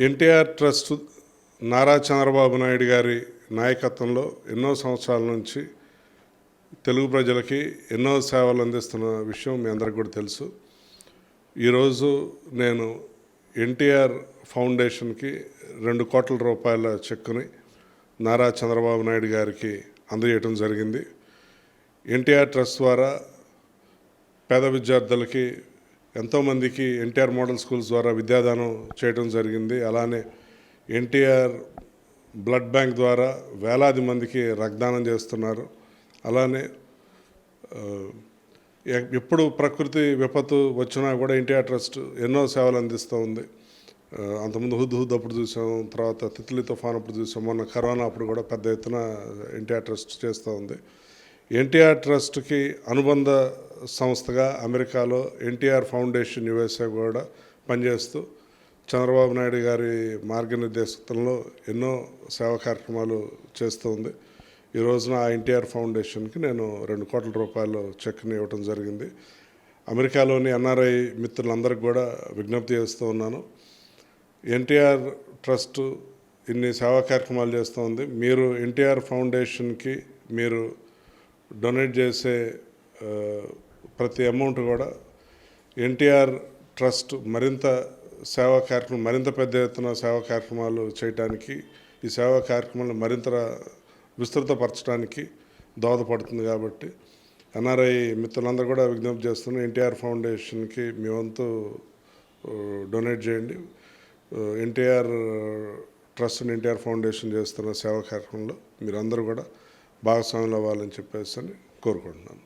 NTR trust Nara Chandrababu Naidu గారి నాయకత్వంలో ఎన్నో సంవత్సరాల నుంచి తెలుగు ప్రజలకి ఎన్నో సేవలు అందిస్తున్న విషయం మీ అందరికి కూడా తెలుసు. ఈరోజు నేను ఎన్టీఆర్ ఫౌండేషన్కి రెండు కోట్ల రూపాయల చెక్కుని నారా చంద్రబాబు నాయుడు గారికి అందజేయటం జరిగింది. ఎన్టీఆర్ ట్రస్ట్ ద్వారా పేద విద్యార్థులకి ఎంతోమందికి ఎన్టీఆర్ మోడల్ స్కూల్స్ ద్వారా విద్యాదానం చేయడం జరిగింది. అలానే ఎన్టీఆర్ బ్లడ్ బ్యాంక్ ద్వారా వేలాది మందికి రక్తదానం చేస్తున్నారు. అలానే ఎప్పుడు ప్రకృతి విపత్తు వచ్చినా కూడా ఎన్టీఆర్ ట్రస్ట్ ఎన్నో సేవలు అందిస్తూ ఉంది. అంతకుముందు హుద్ హుద్ అప్పుడు చూసాం తర్వాత తిత్లీ తుఫాన్ అప్పుడు చూసాం మొన్న కరోనా అప్పుడు కూడా పెద్ద ఎత్తున ఎన్టీఆర్ ట్రస్ట్ చేస్తూ ఉంది. ఎన్టీఆర్ ట్రస్ట్కి అనుబంధ సంస్థగా అమెరికాలో ఎన్టీఆర్ ఫౌండేషన్ యుఎస్ఏ కూడా పనిచేస్తూ చంద్రబాబు నాయుడు గారి మార్గనిర్దేశకంలో ఎన్నో సేవా కార్యక్రమాలు చేస్తూ ఉంది. ఈ రోజున ఆ ఎన్టీఆర్ ఫౌండేషన్కి నేను రెండు కోట్ల రూపాయలు చెక్ని ఇవ్వటం జరిగింది. అమెరికాలోని ఎన్ఆర్ఐ మిత్రులందరికీ కూడా విజ్ఞప్తి చేస్తూ ఉన్నాను. ఎన్టీఆర్ ట్రస్ట్ ఇన్ని సేవా కార్యక్రమాలు చేస్తూ ఉంది. మీరు ఎన్టీఆర్ ఫౌండేషన్కి మీరు డొనేట్ చేసే ప్రతి అమౌంట్ కూడా ఎన్టీఆర్ ట్రస్ట్ మరింత సేవా కార్యక్రమం మరింత పెద్ద ఎత్తున సేవా కార్యక్రమాలు చేయడానికి ఈ సేవా కార్యక్రమాలను మరింత విస్తృతపరచడానికి దోహదపడుతుంది కాబట్టి ఎన్ఆర్ఐ మిత్రులందరూ కూడా విజ్ఞప్తి చేస్తున్నాం ఎన్టీఆర్ ఫౌండేషన్కి మీ వంతు డొనేట్ చేయండి. ఎన్టీఆర్ ట్రస్ట్ ఎన్టీఆర్ ఫౌండేషన్ చేస్తున్న సేవా కార్యక్రమంలో మీరందరూ కూడా భాగస్వాములు అవ్వాలని చెప్పేసి అని కోరుకుంటున్నాను.